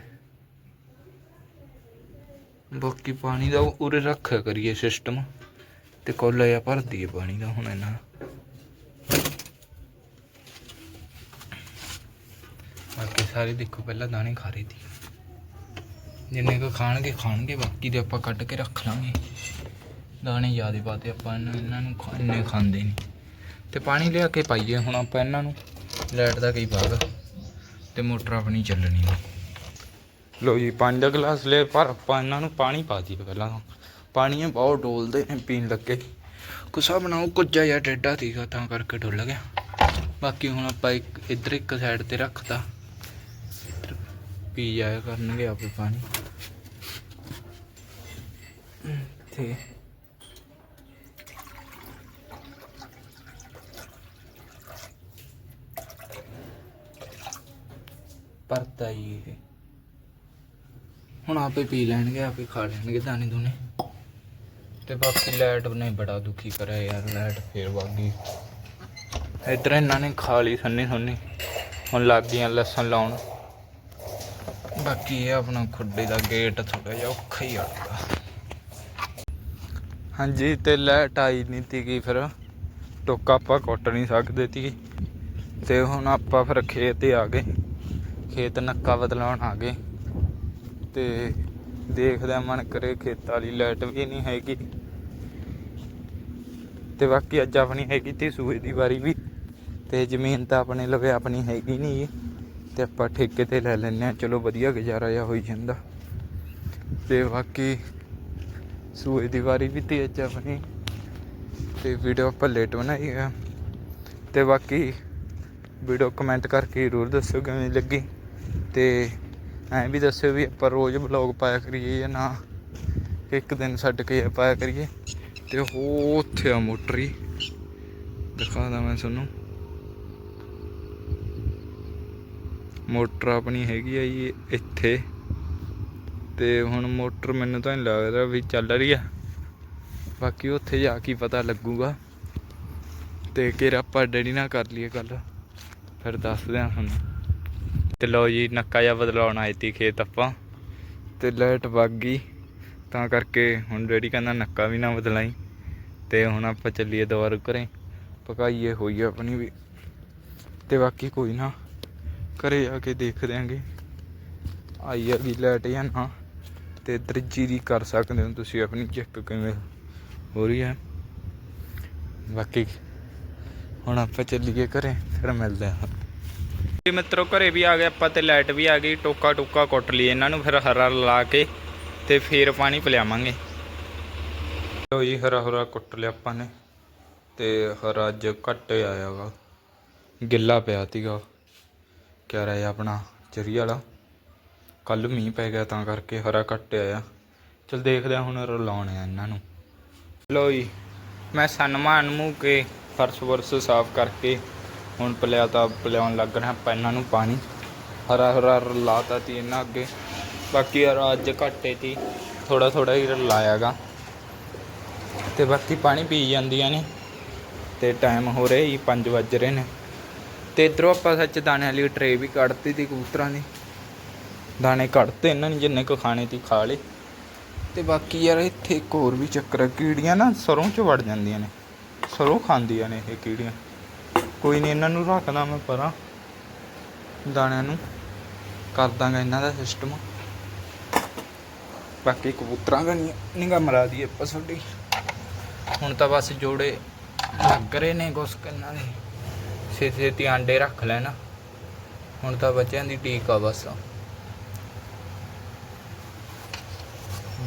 ਬਾਕੀ ਪਾਣੀ ਦਾ ਉਰੇ ਰੱਖਿਆ ਕਰੀਏ ਸਿਸਟਮ ਤੇ ਕੋਲਾ ਜਿਹਾ ਭਰ ਦਈਏ ਪਾਣੀ ਦਾ ਹੁਣ ਇਹਨਾਂ। ਬਾਕੀ ਸਾਰੇ ਦੇਖੋ ਪਹਿਲਾਂ ਦਾਣੇ ਖਾ ਰਹੇ ਸੀ। ਜਿੰਨੇ ਕੁ ਖਾਣਗੇ ਖਾਣਗੇ, ਬਾਕੀ ਦੇ ਆਪਾਂ ਕੱਢ ਕੇ ਰੱਖ ਲਾਂਗੇ। ਦਾਣੇ ਜ਼ਿਆਦੇ ਪਾਤੇ ਆਪਾਂ ਇਹਨਾਂ ਨੂੰ ਇੰਨੇ ਖਾਂਦੇ ਨਹੀਂ ਤੇ ਪਾਣੀ ਲਿਆ ਕੇ ਪਾਈਏ ਹੁਣ ਆਪਾਂ ਇਹਨਾਂ ਨੂੰ। ਲਾਈਟ ਦਾ ਕਈ ਭਾਗ। ਤੇ ਮੋਟਰ ਆਪਣੀ ਚੱਲਣੀ ਨਹੀਂ ਲੋ ਜੀ, ਪੰਜ ਦਾ ਗਲਾਸ ਲੈ, ਪਰ ਆਪਾਂ ਇਹਨਾਂ ਨੂੰ ਪਾਣੀ ਪਾ ਦਈਏ ਪਹਿਲਾਂ ਪਾਣੀ ਇਹ ਬਹੁਤ ਡੋਲਦੇ ਨੇ ਪੀਣ ਲੱਗੇ। ਕੁਸਾ ਬਣਾਓ ਕੁੱਜਾ ਜਾਂ ਟੇਡਾ ਸੀਗਾ, ਤਾਂ ਕਰਕੇ ਡੁੱਲ ਗਿਆ। ਬਾਕੀ ਹੁਣ ਆਪਾਂ ਇੱਕ, ਇੱਧਰ ਇੱਕ ਸਾਈਡ ਤੇ ਰੱਖਤਾ। ਇੱਧਰ ਪੀ ਜਾਇਆ ਕਰਨਗੇ ਆਪੇ ਪਾਣੀ। ਤੇ ਪਰਤਾ ਹੀ ਇਹ। ਹੁਣ ਆਪੇ ਪੀ ਲੈਣਗੇ, ਆਪੇ ਖਾ ਲੈਣਗੇ ਦਾਣੇ ਦੂਨੇ ਤੇ ਬਾਕੀ ਲਾਈਟ ਨੇ ਬੜਾ ਦੁਖੀ ਕਰਿਆ ਯਾਰ, ਲਾਈਟ ਫੇਰ ਵਾਗੀ ਇਧਰ ਇਹਨਾਂ ਨੇ ਖਾ ਲਈ ਸੰਨੀ ਸੰਨੀ, ਹੁਣ ਲੱਗ ਗਈਆਂ ਲਸਣ ਲਾਉਣ। ਬਾਕੀ ਇਹ ਆਪਣਾ ਖੁੱਡੇ ਦਾ ਗੇਟ ਥੋੜਾ ਜਿਹਾ ਔਖਾ ਹੀ ਅੜਦਾ ਹਾਂਜੀ, ਤੇ ਲਾਈਟ ਆਈ ਨਹੀਂ ਤੀਗੀ ਫਿਰ। ਟੋਕਾ ਆਪਾਂ ਕੁੱਟ ਨਹੀਂ ਸਕਦੇ ਤੀ ਤੇ ਹੁਣ ਆਪਾਂ ਫਿਰ ਖੇਤ ਤੇ ਆ ਗਏ। ਖੇਤ ਨੱਕਾ ਬਦਲਾਉਣ ਆ ਗਏ। ਤੇ ਦੇਖਦਾ ਮਨ ਕਰੇ ਖੇਤ ਵਾਲੀ ਲਾਈਟ ਵੀ ਨਹੀਂ ਹੈਗੀ। ਤੇ ਬਾਕੀ ਅੱਜ ਆਪਣੀ ਹੈਗੀ ਤੀ ਸੂਏ ਦੀ ਵਾਰੀ ਵੀ। ਤੇ ਜ਼ਮੀਨ ਤਾਂ ਆਪਣੇ ਲਵੇ ਆਪਣੀ ਹੈਗੀ ਨਹੀਂ ਤੇ ਆਪਾਂ ਠੇਕੇ ਤੇ ਲੈ ਲੈਨੇ ਆ ਚਲੋ ਵਧੀਆ ਗੁਜ਼ਾਰਾ ਜਿਹਾ ਹੋਈ ਜਾਂਦਾ। ਤੇ ਬਾਕੀ ਸੂਏ ਦੀ ਵਾਰੀ ਵੀ ਤੀ ਅੱਜ ਆਪਣੀ। ਤੇ ਵੀਡੀਓ ਆਪਾਂ ਲੇਟ ਬਣਾਈ ਆ। ਤੇ ਬਾਕੀ ਵੀਡੀਓ ਕਮੈਂਟ ਕਰਕੇ ਜ਼ਰੂਰ ਦੱਸਿਓ ਕਿਵੇਂ ਲੱਗੀ। ਤੇ ਐਂ ਵੀ ਦੱਸਿਓ ਵੀ ਆਪਾਂ ਰੋਜ਼ ਵਲੌਗ ਪਾਇਆ ਕਰੀਏ ਜਾਂ ਨਾ। ਇੱਕ ਦਿਨ ਛੱਡ ਕੇ ਪਾਇਆ ਕਰੀਏ। ਤੇ ਉਹ ਉੱਥੇ ਆ ਮੋਟਰ। ਹੀ ਦਿਖਾਦਾ ਮੈਂ ਤੁਹਾਨੂੰ। ਮੋਟਰ ਆਪਣੀ ਹੈਗੀ ਆ ਜੀ ਇੱਥੇ। ਤੇ ਹੁਣ ਮੋਟਰ ਮੈਨੂੰ ਤਾਂ ਨਹੀਂ ਲੱਗਦਾ ਵੀ ਚੱਲ ਰਹੀ ਆ। ਬਾਕੀ ਉੱਥੇ ਜਾ ਕੇ ਪਤਾ ਲੱਗੂਗਾ। ਤੇ ਕਿ ਆਪਾਂ ਡੈਡੀ ਨਾਲ ਕਰ ਲਈਏ ਗੱਲ। ਫਿਰ ਦੱਸਦੇ ਆ ਤੁਹਾਨੂੰ। ਤੇ ਲਓ ਜੀ, ਨੱਕਾ ਜਿਹਾ ਬਦਲਾਉਣ ਆਏ ਤੀ ਖੇਤ ਆਪਾਂ ਤੇ ਲਾਈਟ ਵਗ ਗਈ। ਤਾਂ ਕਰਕੇ ਹੁਣ ਡੈਡੀ ਕਹਿੰਦਾ ਨੱਕਾ ਵੀ ਨਾ ਬਦਲਾਈ ਤੇ ਹੁਣ ਆਪਾਂ ਚੱਲੀਏ ਦੁਬਾਰਾ ਘਰੇ, ਪਕਾਈਏ ਹੋਈ ਆਪਣੀ ਵੀ ਤੇ ਬਾਕੀ ਕੋਈ ਨਾ, ਘਰੇ ਜਾ ਕੇ ਦੇਖ ਦਿਆਂਗੇ। ਆਈ ਆ ਗਈ ਲਾਈਟ ਜਾਂ ਨਾ ਤੇ ਇੱਧਰ ਦੀ ਕਰ ਸਕਦੇ ਹੋ ਤੁਸੀਂ ਆਪਣੀ, ਚੈੱਕ ਕਿਵੇਂ ਹੋ ਰਹੀ ਹੈ। ਬਾਕੀ ਹੁਣ ਆਪਾਂ ਚੱਲੀਏ ਘਰੇ, ਫਿਰ ਮਿਲਦੇ ਹਾਂ। ਜੀ ਮਿੱਤਰੋ, ਘਰੇ ਵੀ ਆ ਗਏ ਆਪਾਂ ਤੇ ਲਾਈਟ ਵੀ ਆ ਗਈ, ਟੋਕਾ ਟੋਕਾ ਕੁੱਟ ਲਈ ਇਹਨਾਂ ਨੂੰ, ਫਿਰ ਹਰਾ ਲਾ ਕੇ ਤੇ ਫੇਰ ਪਾਣੀ ਪਿਲਾਵਾਂਗੇ। ਲੋ ਜੀ, ਹਰਾ ਹਰਾ ਕੁੱਟ ਲਿਆ ਆਪਾਂ ਨੇ ਤੇ ਹਰਾ ਅੱਜ ਘੱਟ ਆਇਆਗਾ ਗਿੱਲਾ ਪਿਆ ਤੀਗਾ ਕਿਆ ਰਿਹਾ ਆਪਣਾ, ਚਰੀ ਵਾਲਾ। ਕੱਲ ਮੀਂਹ ਪੈ ਗਿਆ ਤਾਂ ਕਰਕੇ ਹਰਾ ਘੱਟ ਆਇਆ। ਚਲ ਦੇਖਦੇ ਹਾਂ ਹੁਣ ਰਲਾਉਣੇ ਆ ਇਹਨਾਂ ਨੂੰ। ਲੋ ਜੀ, ਮੈਂ ਸਨਮਾਨ ਮੂੰਹ ਕੇ, ਫਰਸ਼ ਵਰਸ਼ ਸਾਫ਼ ਕਰਕੇ ਹੁਣ ਪਲਿਆ ਤਾਂ ਪਲਿਆਉਣ ਲੱਗ ਰਿਹਾ, ਆਪਾਂ ਇਹਨਾਂ ਨੂੰ ਪਾਣੀ। ਹਰਾ ਹਰਾ ਰਲਾਤਾ ਤੀ ਇਹਨਾਂ ਅੱਗੇ। ਬਾਕੀ ਯਾਰ ਅੱਜ ਘੱਟੇ ਤੀ ਥੋੜਾ ਥੋੜਾ ਹੀ ਰਲਾਇਆਗਾ। ਤੇ ਬਾਕੀ ਪਾਣੀ ਪੀ ਜਾਂਦੀਆਂ ਨੇ। ਤੇ ਟਾਈਮ ਹੋ ਰਿਹਾ ਜੀ 5 ਵੱਜ ਰਹੇ ਨੇ। ਤੇ ਇਧਰੋਂ ਆਪਾਂ ਸੱਚ ਦਾਣੇ ਵਾਲੀ ਟਰੇ ਵੀ ਕੱਢਤੀ ਤੀ ਕਬੂਤਰਾਂ ਦੀ। ਦਾਣੇ ਕੱਢਤੇ ਇਹਨਾਂ ਨੇ, ਜਿੰਨੇ ਕੁ ਖਾਣੇ ਤੀ ਖਾ ਲਏ। ਤੇ ਬਾਕੀ ਯਾਰ ਇੱਥੇ ਇੱਕ ਹੋਰ ਵੀ ਚੱਕਰ ਕੀੜੀਆਂ ਨਾ ਸਰੋਂ ਚ ਵੜ ਜਾਂਦੀਆਂ ਨੇ। ਸਰੋਂ ਖਾਂਦੀਆਂ ਨੇ ਇਹ ਕੀੜੀਆਂ। ਕੋਈ ਨਹੀਂ, ਇਹਨਾਂ ਨੂੰ ਰੱਖਦਾ ਮੈਂ ਪਰਾਂ। ਦਾਣਿਆਂ ਨੂੰ ਕਰ ਦਾਂਗਾ ਇਹਨਾਂ ਦਾ ਸਿਸਟਮ ਬਾਕੀ ਕਬੂਤਰਾਂ ਦਾ ਨਿਗਾ ਮਰਾ ਦੀ ਆਪਾਂ ਸਾਡੀ। ਹੁਣ ਤਾਂ ਬਸ ਜੋੜੇ ਲੱਗ ਰਹੇ ਨੇ ਕੁਛ ਕੰਨਾਂ ਦੇ। ਛੇਤੀ ਛੇਤੀ ਆਂਡੇ ਰੱਖ ਲੈਣਾ। ਹੁਣ ਤਾਂ ਬੱਚਿਆਂ ਦੀ ਟੀਕ ਆ ਬਸ।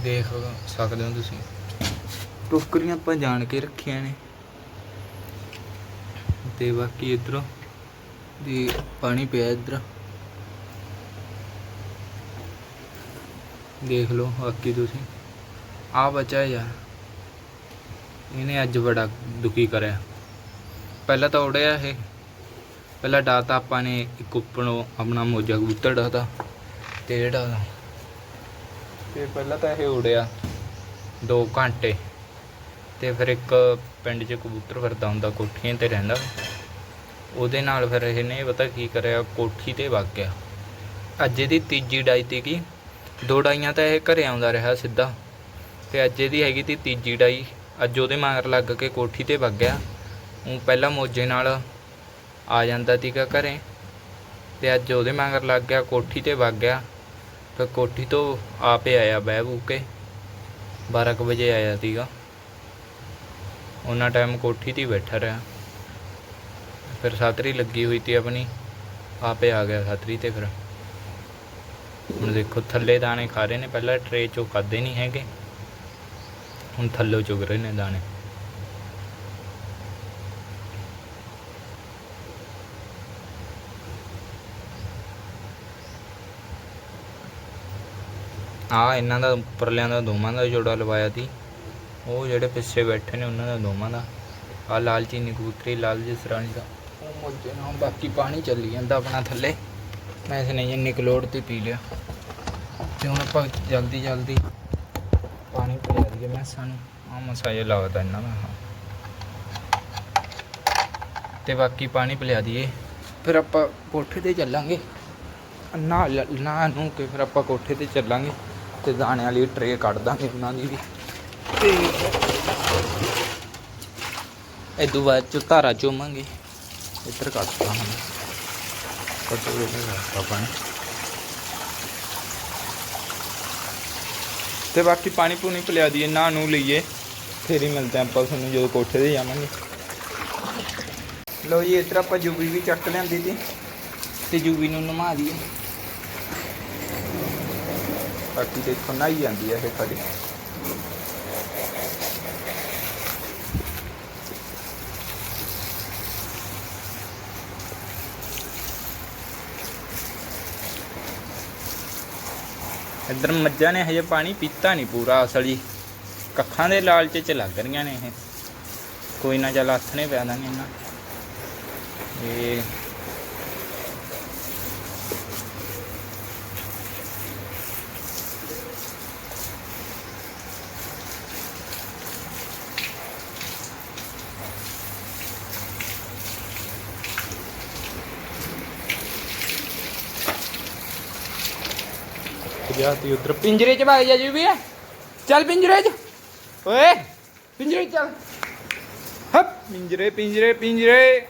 ਦੇਖ ਸਕਦੇ ਹੋ ਤੁਸੀਂ। ਟੋਕਰੀਆਂ ਆਪਾਂ ਜਾਣ ਕੇ ਰੱਖੀਆਂ ਨੇ। ਤੇ ਬਾਕੀ ਇਧਰੋਂ ਦੀ ਪਾਣੀ ਪਿਆ ਇਧਰ। ਦੇਖ ਲਓ ਬਾਕੀ ਤੁਸੀਂ। ਆ ਬਚਾ ਯਾਰ। ਇਹਨੇ ਅੱਜ ਬੜਾ ਦੁਖੀ ਕਰਿਆ। ਪਹਿਲਾਂ ਤਾਂ ਉੜਿਆ ਇਹ। ਪਹਿਲਾਂ ਡਾਤਾ ਆਪਾਂ ਨੇ ਇੱਕ ਉੱਪਰੋਂ ਆਪਣਾ ਮੋਜਾ ਕਬੂਤਰ ਡਾਤਾ। ਤੇ ਜਿਹੜਾ ਤੇ ਪਹਿਲਾਂ ਤਾਂ ਇਹ ਉੜਿਆ 2 ਘੰਟੇ। ਤੇ ਫਿਰ ਇੱਕ ਪਿੰਡ 'ਚ ਕਬੂਤਰ ਫਿਰਦਾ ਹੁੰਦਾ, ਕੋਠੀਆਂ ਤੇ ਰਹਿੰਦਾ। ਉਹਦੇ ਨਾਲ ਫਿਰ ਇਹਨੇ ਪਤਾ ਕੀ ਕਰਿਆ, ਕੋਠੀ ਤੇ ਵਗ ਗਿਆ। ਅੱਜ ਇਹਦੀ ਤੀਜੀ ਡਾਈ ਤੀ ਕੀ ਦੋ ਡਾਈਆਂ ਤਾਂ ਇਹ ਘਰੇ ਆਉਂਦਾ ਰਿਹਾ ਸਿੱਧਾ। ਤੇ ਅੱਜ ਇਹਦੀ ਹੈਗੀ ਤੀ ਤੀਜੀ ਡਾਈ। ਅੱਜ ਉਹਦੇ ਮਗਰ ਲੱਗ ਕੇ ਕੋਠੀ ਤੇ ਵਗ ਗਿਆ। ਉਹ ਪਹਿਲਾਂ ਮੋਜੇ ਨਾਲ ਆ ਜਾਂਦਾ ਤੀਗਾ ਘਰੇ। ਤੇ ਅੱਜ ਉਹਦੇ ਮਗਰ ਲੱਗ ਗਿਆ, ਕੋਠੀ ਤੇ ਵਗ ਗਿਆ। ਫਿਰ ਕੋਠੀ ਤੋਂ ਆਪੇ ਆਇਆ ਬਹਿ ਬੂ ਕੇ। 12 ਕੁ ਵਜੇ ਆਇਆ ਸੀਗਾ। ਉਹਨਾਂ ਟਾਈਮ ਕੋਠੀ ਤੇ ਬੈਠਾ ਰਿਹਾ। ਫਿਰ ਸਾਤਰੀ ਲੱਗੀ ਹੋਈ ਤੀ ਆਪਣੀ, ਆਪੇ ਆ ਗਿਆ ਸਾਤਰੀ ਤੇ ਫਿਰ। ਹੁਣ ਦੇਖੋ ਥੱਲੇ ਦਾਣੇ ਖਾ ਰਹੇ ਨੇ, ਪਹਿਲਾਂ ਟਰੇ ਚੋਂ ਖਾਦੇ ਨਹੀਂ ਹੈਗੇ। ਹੁਣ ਥੱਲੇ ਚੁਗ ਰਹੇ ਨੇ ਦਾਣੇ। ਆ ਇਹਨਾਂ ਦਾ ਉੱਪਰਲਿਆਂ ਦਾ ਦੋਵਾਂ ਦਾ ਜੋੜਾ ਲਵਾਇਆ ਤੀ। ਉਹ ਜਿਹੜੇ ਪਿੱਛੇ ਬੈਠੇ ਨੇ, ਉਹਨਾਂ ਦਾ ਦੋਵਾਂ ਦਾ। ਆ ਲਾਲਚੀ ਨਿਕੂਤਰੀ ਕਬੂਤਰੀ ਲਾਲ ਜਸਰਾਣੀ ਦਾ। ਉਹ ਮੋਜੇ ਨਾਲ, ਬਾਕੀ ਪਾਣੀ ਚੱਲੀ ਜਾਂਦਾ ਆਪਣਾ ਥੱਲੇ। ਮੈਂ ਇਸ ਨੇ ਜਿੰਨੀ ਕੁ ਤੇ ਪੀ ਲਿਆ। ਤੇ ਹੁਣ ਆਪਾਂ ਜਲਦੀ ਜਲਦੀ ਪਾਣੀ ਪਿਲਾ ਦਈਏ ਮੈਂ ਸਾਨੂੰ ਆ ਮਸਾਇਆ ਲਾਵਦਾ ਇਹਨਾਂ ਦਾ। ਹਾਂ। ਤੇ ਬਾਕੀ ਪਾਣੀ ਪਿਲਾ ਦਈਏ। ਫਿਰ ਆਪਾਂ ਕੋਠੇ ਤੇ ਚੱਲਾਂਗੇ। ਨਾ ਨਾ ਨੂੰ ਕੇ ਫਿਰ ਆਪਾਂ ਕੋਠੇ ਤੇ ਚੱਲਾਂਗੇ। ਤੇ ਦਾਣੇ ਵਾਲੀ ਟਰੇ ਕੱਢ ਦਾਂਗੇ ਉਹਨਾਂ ਦੀ ਵੀ। ਤੇ ਇਹ ਤੋਂ ਬਾਅਦ ਚ ਧਾਰਾ ਚੋਵਾਂਗੇ ਇੱਧਰ ਕੱਢਤਾ ਹੁਣ। ਕੱਢੋ ਇਹ ਕੱਢਤਾ ਪਾਣੀ ਤੇ ਬਾਕੀ ਪਾਣੀ ਪੂਣੀ ਪਿਲਾ ਦਈਏ ਨਾ ਨੂੰ ਲਈਏ। ਫੇਰ ਹੀ ਮਿਲਦੇ ਆਪਾਂ ਤੁਹਾਨੂੰ ਜਦੋਂ ਕੋਠੇ ਤੇ ਜਾਵਾਂਗੇ। ਲਓ ਜੀ ਇੱਧਰ ਆਪਾਂ ਜੂਬੀ ਵੀ ਚੱਕ ਲਿਆਂਦੀ ਸੀ ਤੇ ਜੂਬੀ ਨੂੰ ਨਮਾ ਦਈਏ। ਬਾਕੀ ਦੇਖੋ ਨਹਾਈ ਜਾਂਦੀ ਹੈ ਇਹ ਖੜੀ। ਇੱਧਰ ਮੱਝਾਂ ਨੇ ਹਜੇ ਪਾਣੀ ਪੀਤਾ ਨਹੀਂ ਪੂਰਾ ਅਸਲ ਜੀ। ਕੱਖਾਂ ਦੇ ਲਾਲਚ ਚ ਲੱਗ ਰਹੀਆਂ ਨੇ ਇਹ। ਕੋਈ ਨਾ ਚੱਲ ਆਥਣੇ ਨੇ ਪਿਆ ਦਾਂਗੇ ਇਹਨਾਂ। ਇਹ ਜਾਤੀ ਉਧਰ ਪਿੰਜਰੇ ਚ ਭਾਗ ਜਾ ਜੀ ਵੀ ਚੱਲ ਪਿੰਜਰੇ ਚ। ਓਏ ਪਿੰਜਰੇ ਚ ਚੱਲ। ਹੱਪ। ਪਿੰਜਰੇ ਪਿੰਜਰੇ ਪਿੰਜਰੇ।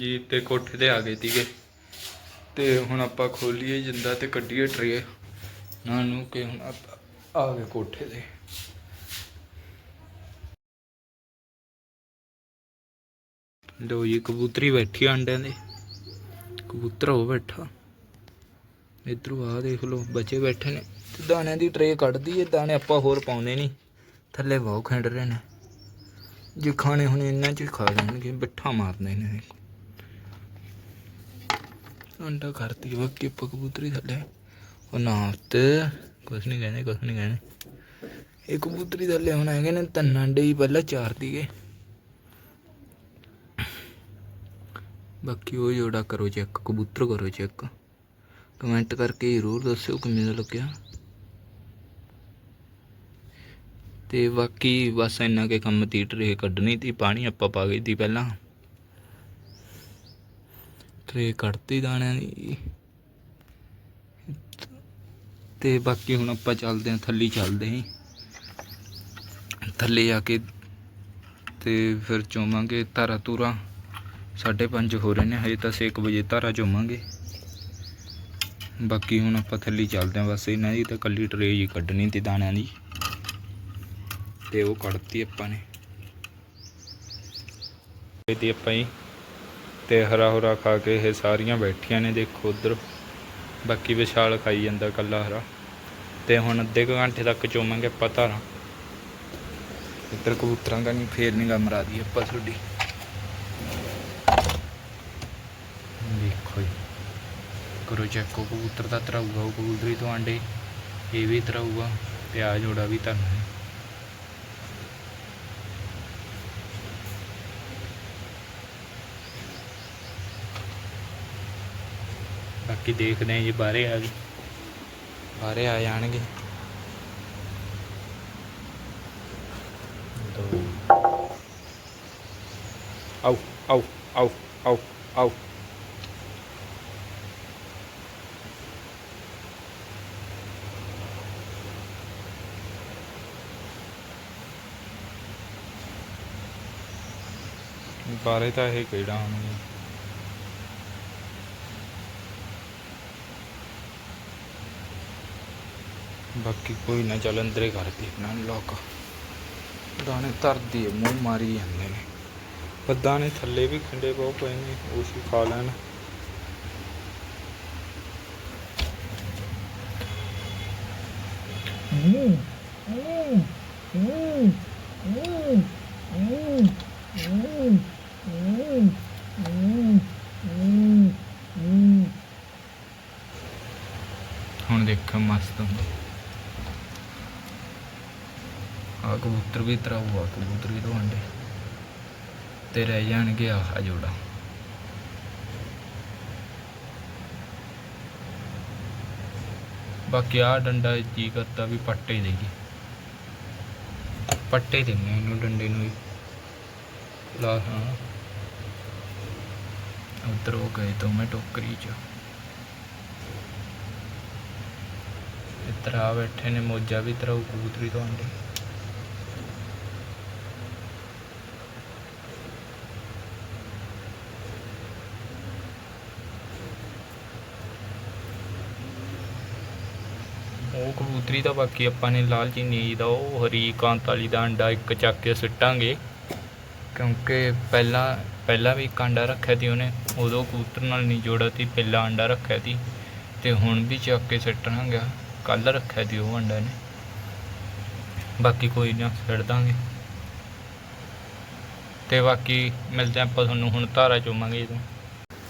ਜੀ ਤੇ ਕੋਠੇ ਤੇ ਆ ਗਏ ਤੀਗੇ ਤੇ ਹੁਣ ਆਪਾਂ ਖੋਲੀਏ ਜਿੰਦਾ ਤੇ ਕੱਢੀਏ ਟਰੇ ਨਾ ਨੂੰ ਕਿ ਹੁਣ ਆਪਾਂ ਆ ਗਏ ਕੋਠੇ ਤੇ। ਲੋ ਜੀ ਕਬੂਤਰੀ ਬੈਠੀ ਆ ਅੰਡਿਆਂ ਦੇ। ਕਬੂਤਰ ਹੋ ਬੈਠਾ। ਇਧਰੋਂ ਆ ਦੇਖ ਲਓ, ਬੱਚੇ ਬੈਠੇ ਨੇ। ਤੇ ਦਾਣਿਆਂ ਦੀ ਟਰੇ ਕੱਢਦੀ ਏ, ਦਾਣੇ ਆਪਾਂ ਹੋਰ ਪਾਉਂਦੇ ਨਹੀਂ। ਥੱਲੇ ਬਹੁਤ ਖਿੰਡ ਰਹੇ ਨੇ। ਜੇ ਖਾਣੇ ਹੁਣ ਇਹਨਾਂ ਚ ਖਾ ਜਾਣਗੇ, ਬਿੱਠਾ ਮਾਰਦੇ ਨੇ। ਅੰਡਾ ਕਰਤੀ ਬਾਕੀ ਆਪਾਂ ਕਬੂਤਰੀ ਥੱਲੇ। ਉਹ ਨਾ ਤੇ ਕੁਛ ਨਹੀਂ ਕਹਿੰਦੇ, ਕੁਛ ਨਹੀਂ ਕਹਿੰਦੇ। ਇਹ ਕਬੂਤਰੀ ਥੱਲੇ ਹੁਣ ਹੈਗੇ ਨੇ ਤਿੰਨ ਅੰਡੇ ਹੀ ਪਹਿਲਾਂ ਚਾਰ ਦੀਗੇ ਬਾਕੀ ਉਹ ਜੋੜਾ ਕਰੋ ਚੈੱਕ ਕਬੂਤਰ ਕਰੋ ਚੈੱਕ ਕਮੈਂਟ ਕਰਕੇ ਜ਼ਰੂਰ ਦੱਸਿਓ ਕਿਵੇਂ ਦਾ ਲੱਗਿਆ। ਤੇ ਬਾਕੀ ਬਸ ਇੰਨਾ ਕੇ ਕੰਮ ਤੀ ਟਰੇ ਕੱਢਣੀ ਤੀ ਪਾਣੀ ਆਪਾਂ ਪਾ ਗਈ ਤੀ ਪਹਿਲਾਂ। ਟਰੇ ਕੱਢਤੀ ਦਾਣਿਆਂ ਦੀ। ਤੇ ਬਾਕੀ ਹੁਣ ਆਪਾਂ ਚੱਲਦੇ ਹਾਂ, ਥੱਲੇ ਚੱਲਦੇ ਹਾਂ। ਥੱਲੇ ਆ ਕੇ ਤੇ ਫਿਰ ਚੋਵਾਂਗੇ, ਧਾਰਾ ਤੂਰਾ 5:30 ਹੋ ਰਹੇ ਨੇ, ਹਜੇ ਤਾਂ 6 ਵਜੇ ਧਾਰਾ ਚੋਵਾਂਗੇ। ਬਾਕੀ ਹੁਣ ਆਪਾਂ ਥੱਲੇ ਚੱਲਦੇ ਹਾਂ ਬਸ ਇਹਨਾਂ ਦੀ ਤਾਂ ਕੱਲੀ ਟਰੇ ਹੀ ਕੱਢਣੀ ਤੇ ਦਾਣਿਆਂ ਦੀ। ਤੇ ਉਹ ਕੱਢਤੀ ਆਪਾਂ ਨੇ। ਇਹਦੀ ਆਪਾਂ ਹੀ ਤੇ ਹਰਾ ਹੁਰਾ ਖਾ ਕੇ ਇਹ ਸਾਰੀਆਂ ਬੈਠੀਆਂ ਨੇ ਦੇਖੋ ਉਧਰ। ਬਾਕੀ ਵਿਸ਼ਾਲ ਖਾਈ ਜਾਂਦਾ ਕੱਲਾ ਹਰਾ। ਤੇ ਹੁਣ ਅੱਧੇ ਕੁ ਘੰਟੇ ਤੱਕ ਚੋਵਾਂਗੇ ਆਪਾਂ ਧਾਰਾਂ। ਇੱਧਰ ਕਬੂਤਰਾਂ ਦਾ ਨਹੀਂ ਫੇਰ ਨਹੀਂ ਗਾ ਮਰਾ ਦੀ ਆਪਾਂ ਤੁਹਾਡੀ ਦੇਖੋ ਜੀ ਕਰੋ ਚੈੱਕ ਕਬੂਤਰ ਦਾ ਤਰਾਊਗਾ, ਉਹ ਕਬੂਤਰੀ ਤੋਂ ਆਂਡੇ ਇਹ ਵੀ ਤਰਾਊਗਾ ਤੇ ਆ ਜੋੜਾ ਵੀ ਤੁਹਾਨੂੰ ਬਾਕੀ ਦੇਖਦੇ ਹਾਂ ਜੀ, ਬਾਹਰੇ ਆ ਗਏ। ਬਾਹਰੇ ਆ ਜਾਣਗੇ। ਆਓ ਆਓ ਆਓ ਆਓ ਆਓ। ਬਾਰੇ ਤਾਂ ਇਹ ਕਿਹੜਾ ਹੁਣ ਬਾਕੀ ਕੋਈ ਨਾ ਚੱਲ ਅੰਦਰੇ ਕਰਦੀ ਆਪਣਾ ਲੋਕ। ਦਾਣੇ ਧਰਦੀ ਮੂੰਹ ਮਾਰੀ ਜਾਂਦੇ ਨੇ। ਪਰ ਦਾਣੇ ਥੱਲੇ ਵੀ ਖੰਡੇ ਬਹੁਤ ਪਏ ਨੇ ਉਸ ਸੀ ਖਾ ਲੈਣ। ਹੁਣ ਦੇਖੋ ਮਸਤ ਹੁੰਦਾ ਆ ਕਬੂਤਰ ਵੀ ਤਰਾ ਹੁਆ ਕਬੂਤਰ ਵੀ ਤੋਂ ਅੰਡੇ ਤੇ ਰਹਿ ਜਾਣਗੇ ਆਹ ਜੋੜਾ। ਬਾਕੀ ਆ ਡੰਡਾ ਜੀ ਕਰਦਾ ਵੀ ਪੱਟੇ ਦੇਈਏ ਪੱਟੇ ਦਿੰਨੇ ਇਹਨੂੰ ਡੰਡੇ ਨੂੰ ਵੀ। ਲਾ ਹਾਂ। ਉਧਰ ਉਹ ਗਏ ਤੋਂ ਮੈਂ ਟੋਕਰੀ ਚ। ਇੱਧਰ ਬੈਠੇ ਨੇ, ਮੋਜਾ ਵੀ ਤਰਾ ਕਬੂਤਰੀ ਤੋਂ ਅੰਡੇ ਉਹ ਕਬੂਤਰੀ ਦਾ ਬਾਕੀ ਆਪਾਂ ਨੇ ਲਾਲ ਚੀਨੀ ਦਾ, ਉਹ ਹਰੀਕਾਂਤ ਵਾਲੀ ਦਾ ਅੰਡਾ ਇੱਕ ਚੱਕ ਕੇ ਸਿੱਟਾਂਗੇ। ਕਿਉਂਕਿ ਪਹਿਲਾਂ ਪਹਿਲਾਂ ਵੀ ਇੱਕ ਅੰਡਾ ਰੱਖਿਆ ਸੀ ਉਹਨੇ, ਉਦੋਂ ਕਬੂਤਰ ਨਾਲ ਨਹੀਂ ਜੋੜਾ ਸੀ, ਪਹਿਲਾ ਅੰਡਾ ਰੱਖਿਆ ਸੀ। ਤੇ ਹੁਣ ਵੀ ਚੱਕ ਕੇ ਸਿੱਟਣਾ ਗਿਆ ਕੱਲ ਰੱਖਿਆ ਸੀ ਉਹ ਅੰਡਾ ਨੇ। ਬਾਕੀ ਕੋਈ ਨਾ, ਸਿੱਟ ਦਾਂਗੇ। ਤੇ ਬਾਕੀ ਮਿਲਦੇ ਆਪਾਂ ਤੁਹਾਨੂੰ, ਹੁਣ ਧਾਰਾ ਚੋਵਾਂਗੇ ਜਦੋਂ।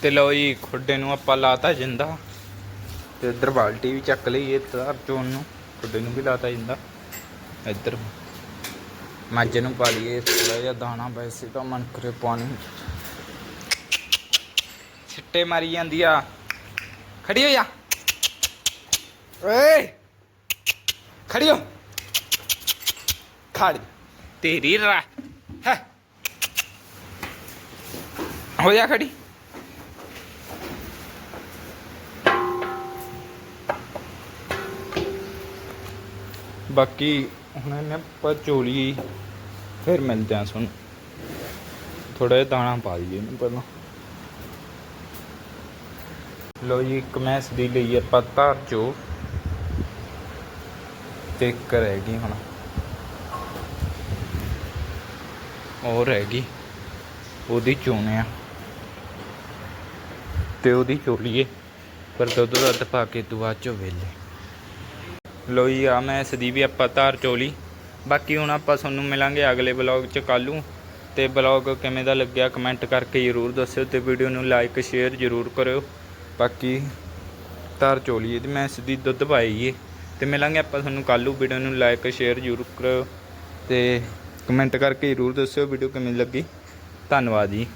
ਤੇ ਲਓ ਜੀ, ਖੁੱਡੇ ਨੂੰ ਆਪਾਂ ਲਾਤਾ ਜਿੰਦਾ। ਤੇ ਇੱਧਰ ਬਾਲਟੀ ਵੀ ਚੱਕ ਲਈ, ਇਹ ਧਾਰ ਚੋਣ ਨੂੰ। ਖੁੱਡੇ ਨੂੰ ਵੀ ਲਾਤਾ ਜਿੰਦਾ। ਇੱਧਰ ਮੱਝ ਨੂੰ ਪਾ ਲਈਏ ਥੋੜਾ ਜਿਹਾ ਦਾਣਾ ਵੈਸੇ ਤਾਂ ਮਨ ਕਰੇ ਪਾਣੀ ਛਿੱਟੇ ਮਾਰੀ ਜਾਂਦੀ ਆ। ਖੜੀ ਹੋ ਜਾ। ਓਏ! ਖੜੀ ਹੋ। ਖੜ। ਤੇਰੀ ਰਾ ਹੈ। ਹੋ ਜਾ ਖੜੀ। ਬਾਕੀ ਹੁਣ ਇਹਨੇ ਆਪਾਂ ਚੋਲੀ ਫਿਰ ਮਿਲਦੇ ਆ ਸੁਣ ਥੋੜਾ ਜਿਹਾ ਦਾਣਾ ਪਾ ਦਈਏ ਇਹਨੂੰ ਪਹਿਲਾਂ। ਲੋ ਜੀ, ਇੱਕ ਮੈਸ ਦੀ ਲਈ ਆਪਾਂ ਧਾਰ ਚੋ ਤੇ ਇੱਕ ਰਹਿ ਗਈ ਹੁਣ। ਉਹ ਰਹਿ ਗਈ। ਉਹਦੀ ਚੋਣਿਆ ਆ। ਤੇ ਉਹਦੀ ਚੋਲੀਏ। ਪਰ ਦੁੱਧ ਦੱਧ ਪਾ ਕੇ ਤੂੰ ਬਾਅਦ ਚੋਂ ਵੇਲੇ। ਲੋ ਜੀ ਆ, ਮੈਂ ਸਦੀਵੀ ਆਪਾਂ ਧਾਰ ਚੋਲੀ। ਬਾਕੀ ਹੁਣ ਆਪਾਂ ਤੁਹਾਨੂੰ ਮਿਲਾਂਗੇ ਅਗਲੇ ਬਲੌਗ 'ਚ ਕੱਲੂ ਤੇ ਬਲੌਗ ਕਿਵੇਂ ਦਾ ਲੱਗਿਆ ਕਮੈਂਟ ਕਰਕੇ ਜ਼ਰੂਰ ਦੱਸਿਓ ਤੇ ਵੀਡੀਓ ਨੂੰ ਲਾਈਕ, ਸ਼ੇਅਰ ਜ਼ਰੂਰ ਕਰਿਓ। ਬਾਕੀ ਧਾਰ ਚੋਲੀ ਇਹਦੀ, ਮੈਂ ਸਿੱਧੀ ਦੁੱਧ ਪਾਈਏ ਤੇ ਮਿਲਾਂਗੇ ਆਪਾਂ ਤੁਹਾਨੂੰ ਕੱਲੂ ਵੀਡੀਓ ਨੂੰ ਲਾਈਕ, ਸ਼ੇਅਰ ਜ਼ਰੂਰ ਕਰਿਓ। ਤੇ ਕਮੈਂਟ ਕਰਕੇ ਜ਼ਰੂਰ ਦੱਸਿਓ ਵੀਡੀਓ ਕਿਵੇਂ ਲੱਗੀ। ਧੰਨਵਾਦ ਜੀ।